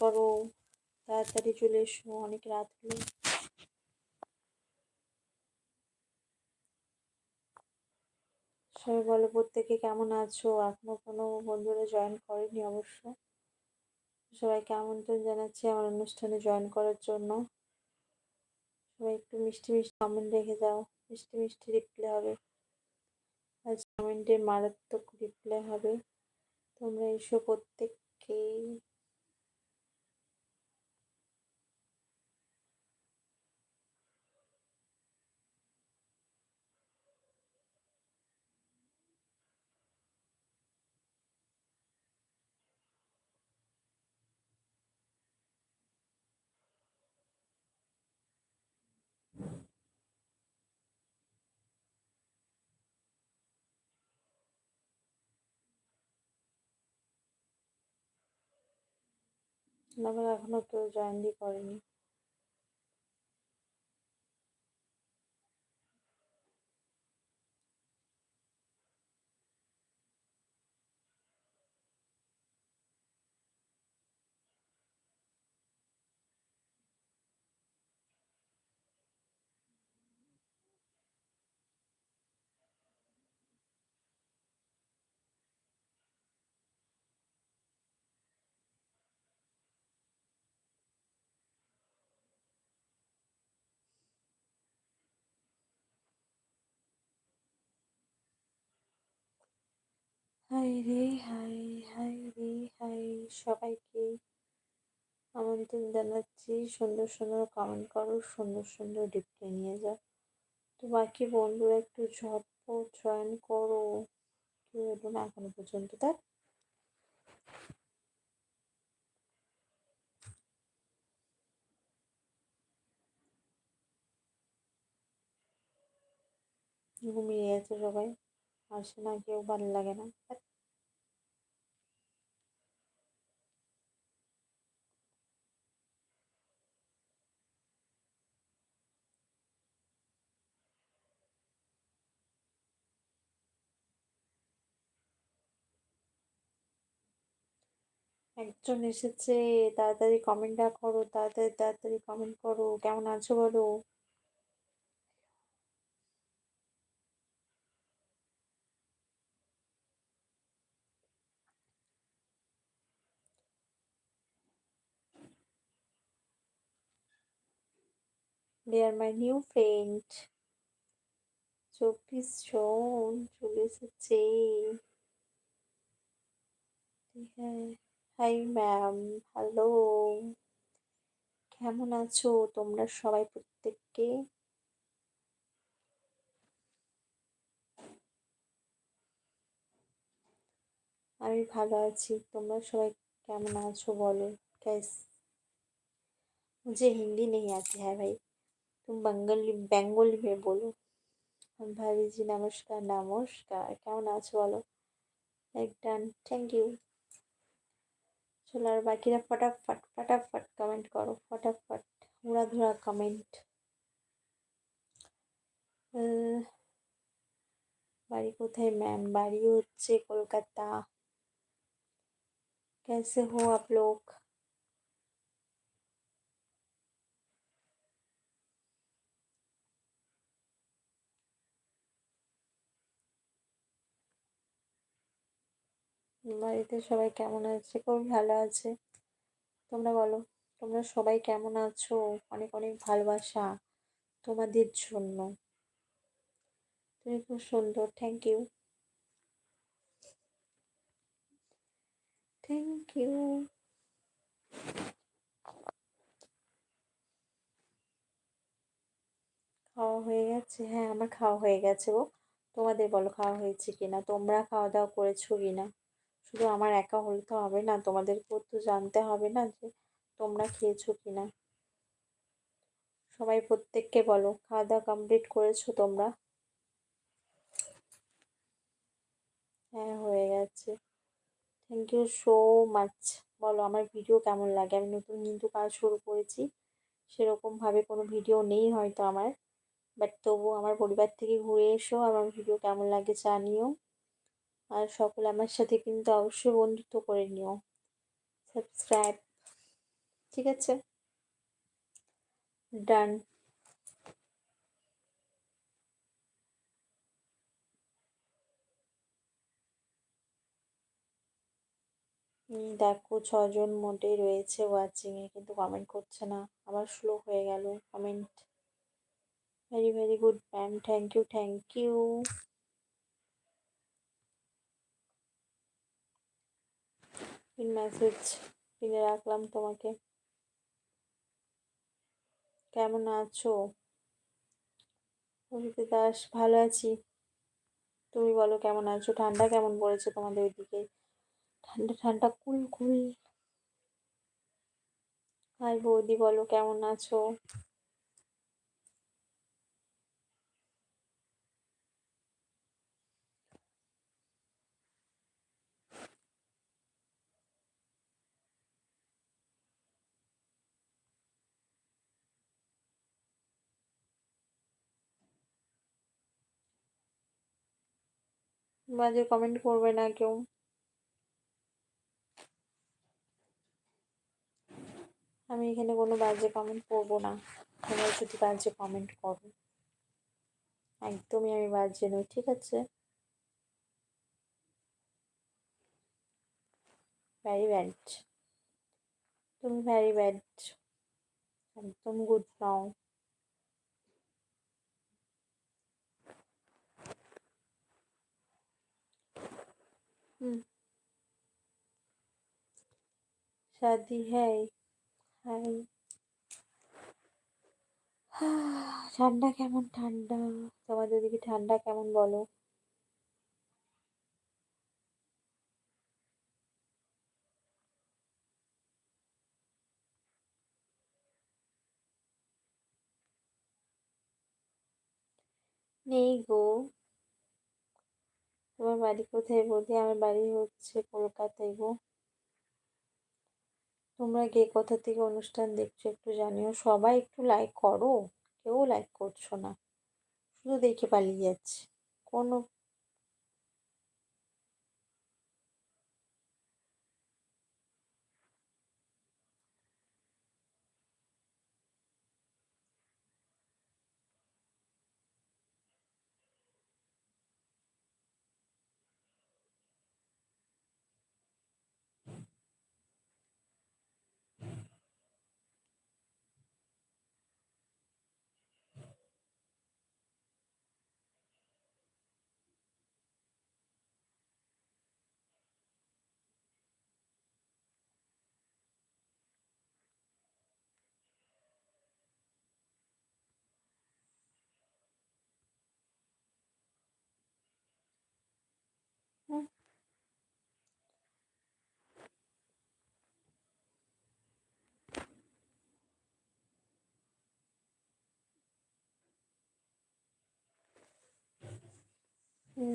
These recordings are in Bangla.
করো, তাড়াতাড়ি চলে এসো, অনেক রাত হলো। সবাই বলো, প্রত্যেকে কেমন আছো? এখনও কোনো বন্ধুরা জয়েন করেনি অবশ্য। সবাইকে আমন্ত্রণ জানাচ্ছি আমার অনুষ্ঠানে জয়েন করার জন্য। সবাই একটু মিষ্টি মিষ্টি কমেন্ট রেখে দাও, মিষ্টি মিষ্টি রিপ্লাই হবে। আজ কমেন্টে মারাত্মক রিপ্লাই হবে। তোমরা এসো প্রত্যেককেই। আমার এখনও কেউ জয়েনই করেনি। হাই রে হাই হাই রে হাই সবাইকে আমন্ত্রণ জানাচ্ছি। সুন্দর সুন্দর কমেন্ট করো, সুন্দর সুন্দর রিপ্লাই নিয়ে যাও। তো বাকি বন্ধুরা একটু ঝটপট জয়েন করো। কেউ না এখনও পর্যন্ত তাই ঘুমিয়ে আছে সবাই। না, কেউ ভালো লাগে না। একজন এসেছে, তাড়াতাড়ি কমেন্টটা করো, তাড়াতাড়ি তাড়াতাড়ি কমেন্ট করো, কেমন আছো বলো? They are my new friend. চব্বিশ জন চলে এসেছে হ্যাঁ হাই ম্যাম হ্যালো কেমন আছো তোমরা সবাই প্রত্যেককে আমি ভালো আছি তোমরা সবাই কেমন আছো বলো कैस मुझे हिंदी नहीं आती है भाई तुम बंगाली बेंगली में बोलो ভাবি জি নমস্কার নমস্কার কেমন আছো বলো লাইক ডান থ্যাংক ইউ চলো আর বাকিরা ফটাফট ফটাফট কমেন্ট করো ফটাফট উড়াধুরা কমেন্ট বাড়ি কোথায় ম্যাম বাড়ি হচ্ছে কলকাতা कैसे हो आप लोग বাড়িতে সবাই কেমন আছে? খুব ভালো আছে। তোমরা বলো, তোমরা সবাই কেমন আছো? অনেক অনেক ভালোবাসা তোমাদের জন্য। তুমি খুব সুন্দর থ্যাংক ইউ থ্যাংক ইউ খাওয়া হয়ে গেছে? হ্যাঁ আমার খাওয়া হয়ে গেছে গো। তোমাদের বলো, খাওয়া হয়েছে কিনা? তোমরা খাওয়া দাওয়া করেছ কিনা? শুধু আমার একা হলে তো হবে না, তোমাদেরকেও তো জানতে হবে না যে তোমরা খেয়েছো কিনা। সবাই প্রত্যেককে বলো, খাওয়া দাওয়া কমপ্লিট করেছ তোমরা? হ্যাঁ হয়ে গেছে। থ্যাংক ইউ সো মাচ বলো, আমার ভিডিও কেমন লাগে? আমি নতুন কিন্তু কাজ শুরু করেছি, সেরকমভাবে কোনো ভিডিও নেই হয়তো আমার। বাট তবু আমার পরিবার থেকে ঘুরে এসো, আমার ভিডিও কেমন লাগে জানিও। আর সকলে আমার সাথে কিন্তু অবশ্যই বন্ধুত্ব করে নিও। সাবস্ক্রাইব ঠিক আছে? ডান দেখো ছজন মোটেই রয়েছে ওয়াচিংয়ে কিন্তু কমেন্ট করছে না। আবার স্লো হয়ে গেল comment very very good ma'am thank you thank you message কিনে রাখলাম তোমাকে। কেমন আছো? অভিতে দাস, ভালো আছি। তুমি বলো কেমন আছো? ঠান্ডা কেমন পড়েছে তোমাদের ওইদিকে? ঠান্ডা ঠান্ডা, কুল কুল। হাই বৌদি, বলো কেমন আছো? বাজে কমেন্ট করবে না কেউ। আমি এখানে কোনো বাজে কমেন্ট করব না। তোমরা যদি বাজে কমেন্ট করো। একদমই আমি বাজে নই, ঠিক আছে? ভ্যারি ব্যাড তুমি ভ্যারি ব্যাড একদম গুড নাও। शादी है হাই ঠান্ডা কেমন ঠান্ডা তোমাদের দিকে ঠান্ডা কেমন বলো নেই গো তোমার বাড়ি কোথায় বলি আমার বাড়ি হচ্ছে কলকাতায় গো। তোমরা গে কোথা থেকে অনুষ্ঠান দেখছ একটু জানিও। সবাই একটু লাইক করো। কেউ লাইক করছ না। শুধু দেখে পালিয়ে যাচ্ছে। কোনো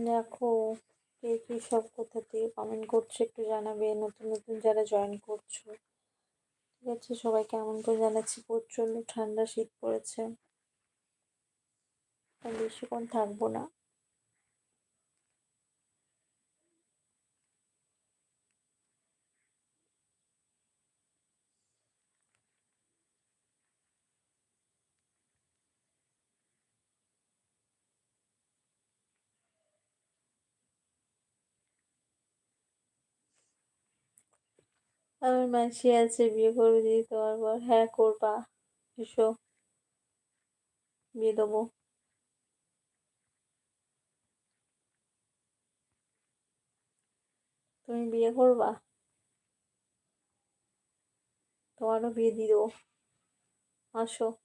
দেখো, কে কী সব কোথা থেকে কমেন্ট করছে একটু জানাবে। নতুন নতুন যারা জয়েন করছ, ঠিক আছে? সবাই কেমন করে জানাচ্ছি? প্রচণ্ড ঠান্ডা, শীত পড়েছে। বেশিক্ষণ থাকব না। আমার মাসি আছে, বিয়ে করবে দিদি তোমার পর হ্যাঁ করবা। এসো। বিয়ে দেবো। তুমি বিয়ে করবা? তোমারও বিয়ে দিয়ে দেবো। আসো।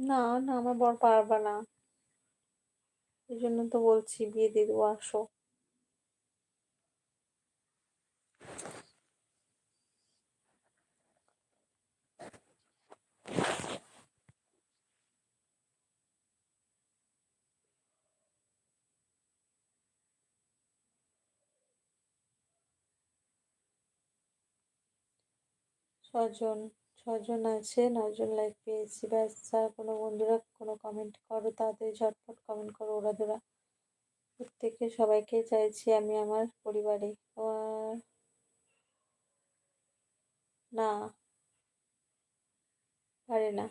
না না, আমার বর পারবে না। এই জন্য তো বলছি, বিয়ে দিয়ে দেবো, আসো। ছজন ছজন আছে নজন লাইক পেয়েছি। ব্যাস, যারা কোনো বন্ধুরা কোনো কমেন্ট করো, তাদের ঝটপট কমেন্ট করো, ওরা ধরা প্রত্যেকে সবাইকে চাইছি আমি আমার পরিবারে। আর না, পারে না।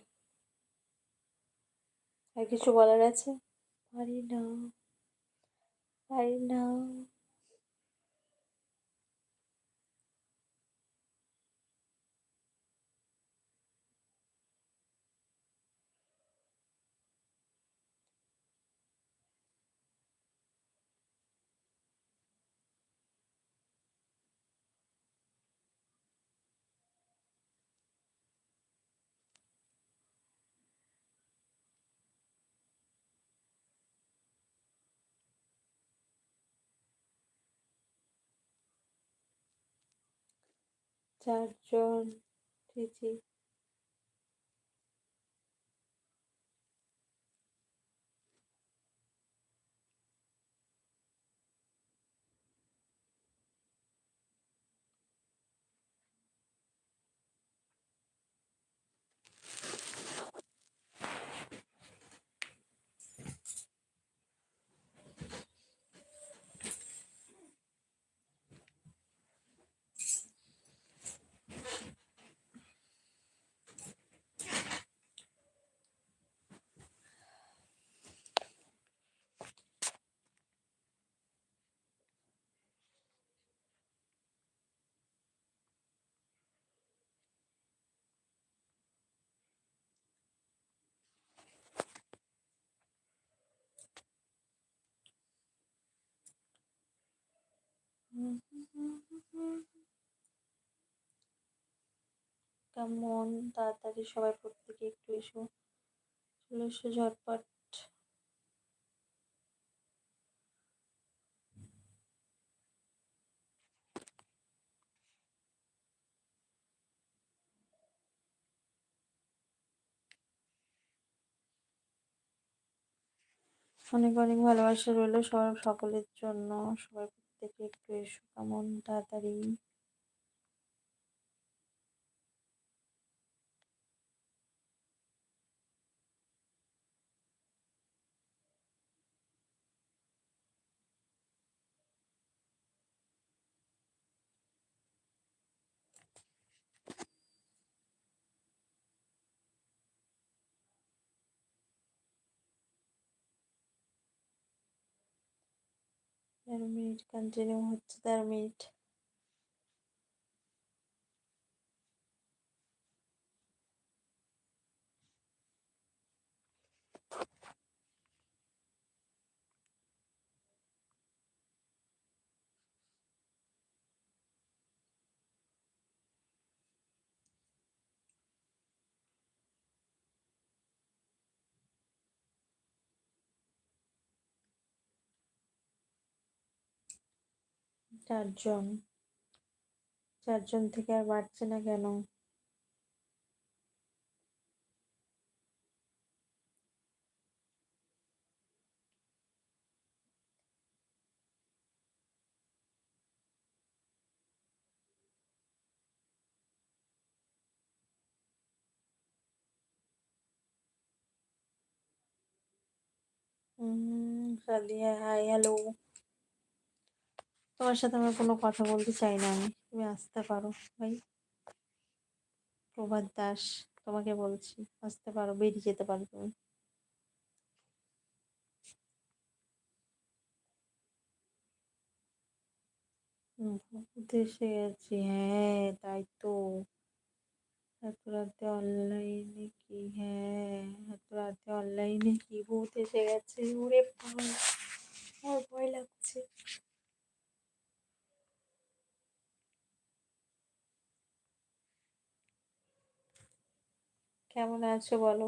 আর কিছু বলার আছে? পারি না পারি না। চারজন জি কেমন? তাড়াতাড়ি সবাই প্রত্যেকে একটু এসো। চলে এসো ঝটপট। অনেক অনেক ভালোবাসা রইল সব সকলের জন্য। সবাই প্রত্যেকে একটু এসো কেমন তাড়াতাড়ি। তেরো মিনিট কন্টিনিউ হচ্ছে তেরো মিনিট চারজন। চারজন থেকে আর বাড়ছে না কেন? সাদিয়া হাই হ্যালো তোমার সাথে আমার কোনো কথা বলতে চাই না আমি। তুমি আসতে পারো ভাই। প্রভাত দাস, তোমাকে বলছি, আসতে পারো, বেরিয়ে যেতে পারো তুমি। এসে গেছি হ্যাঁ তাই তো। এত রাতে অনলাইনে কি হ্যাঁ এত রাতে অনলাইনে কি ভূত এসে গেছে? ওরে আমার ভয় লাগছে। কেমন আছো বলো?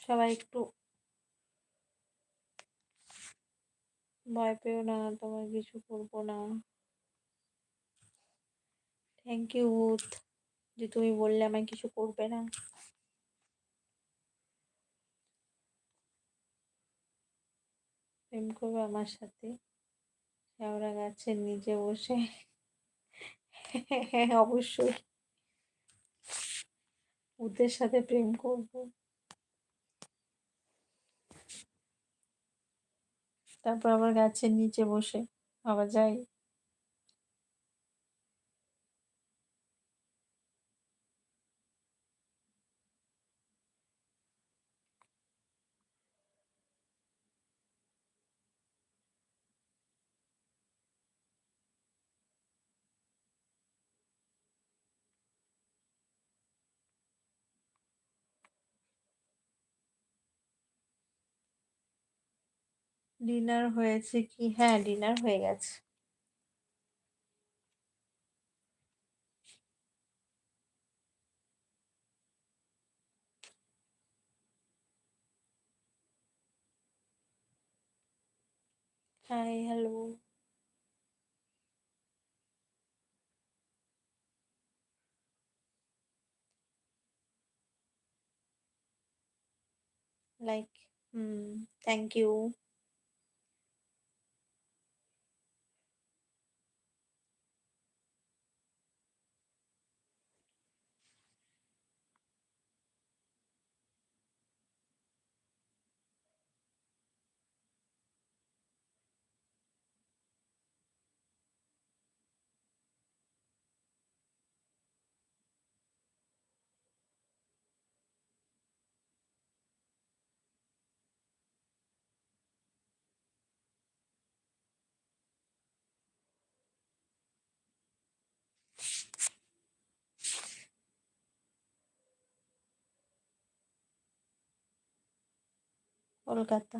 সবাই একটু ভয় পেও না, তোমার কিছু করব না। থ্যাংক ইউ যে তুমি বললে আমায় কিছু করবে না। প্রেম করবে আমার সাথে? শ্যাওড়া গাছের নিচে বসে? অবশ্যই। ওদের সাথে প্রেম করব। তারপর আবার গাছের নিচে বসে। আবার যাই। ডিনার হয়েছে কি? হ্যাঁ ডিনার হয়ে গেছে। Hi hello like hmm thank you Kolkata.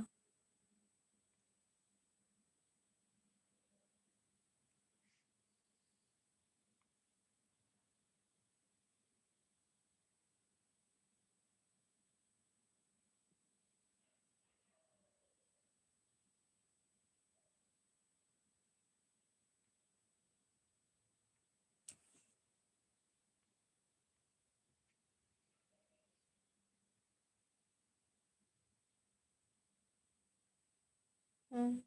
Mm-hmm.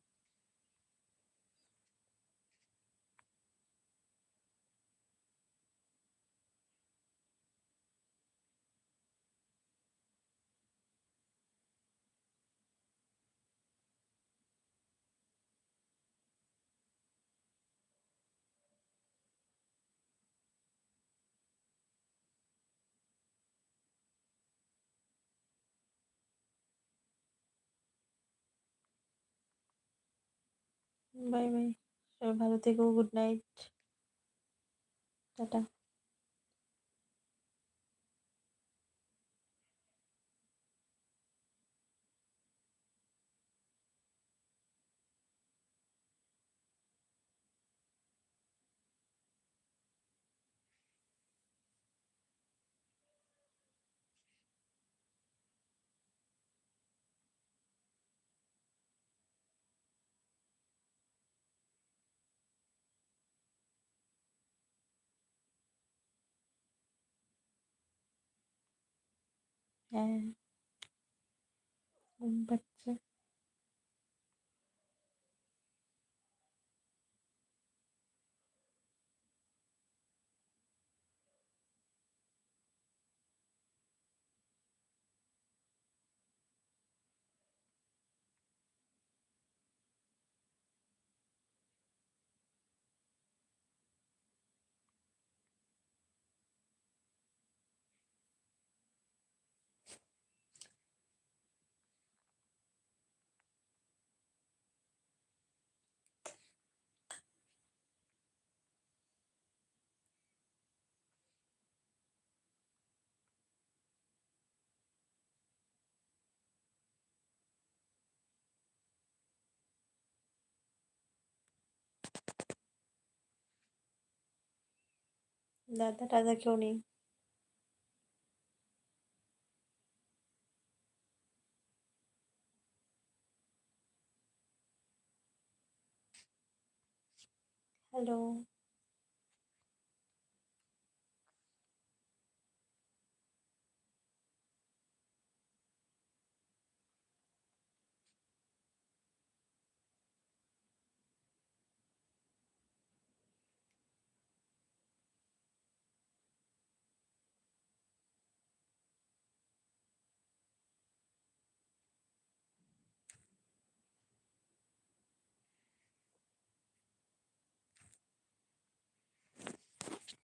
Bye bye সবাই ভালো থেকো গুড নাইট টাটা। হ্যাঁ ঘুম পাচ্ছে দাদা টাদা কেউ নেই হ্যালো